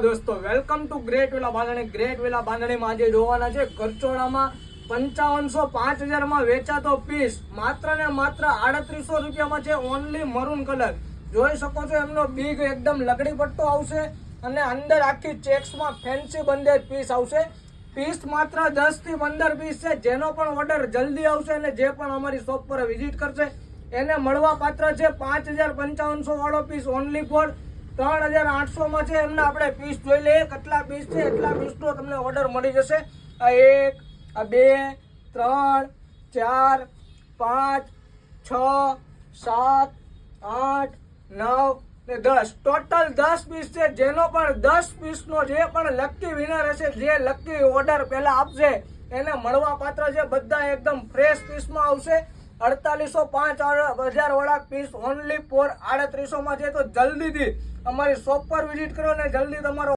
દોસ્તો welcome to great વેલા બાંધણી great વેલા બાંધણીમાં આજે જોવાના છે કરચોડામાં પંચાવનસો પાંચ હજારમાં વેચાતો પીસ માત્ર ને માત્ર આડત્રીસો રૂપિયામાં છે ઓનલી મરૂન કલર જોઈ શકો છો, એમનો બિગ એકદમ લકડી પટ્ટો આવશે અને અંદર આખી ચેક્સમાં ફેન્સી બંધેજ પીસ આવશે. પીસ માત્ર દસથી પંદર પીસ છે, જેનો પણ ઓર્ડર જલ્દી આવશે અને જે પણ અમારી શોપ પર વિઝિટ કરશે. એને મળવા પાત્ર છે પાંચ હજાર પંચાવનસો વાળો પીસ ઓનલી ફોર ત્રણ હજાર આઠસો માં છે. એમને આપણે પીસ જોઈ લઈએ. કેટલા પીસ છે? એટલા પીસનો તમને ઓર્ડર મળી જશે. આ એક, આ બે, ત્રણ, ચાર, પાંચ, છ, સાત, આઠ, નવ ને દસ. ટોટલ દસ પીસ છે. જેનો પણ દસ પીસનો જે પણ લકી વિનર હશે, જે લકી ઓર્ડર પહેલાં આપશે, એને મળવા પાત્ર છે. બધા એકદમ ફ્રેશ પીસમાં આવશે. અડતાલીસો પાંચ હજાર વાળા પીસ ઓનલી ફોર આડત્રીસો માં છે. તો જલ્દીથી અમારી શોપ પર વિઝિટ કરો ને જલ્દી તમારો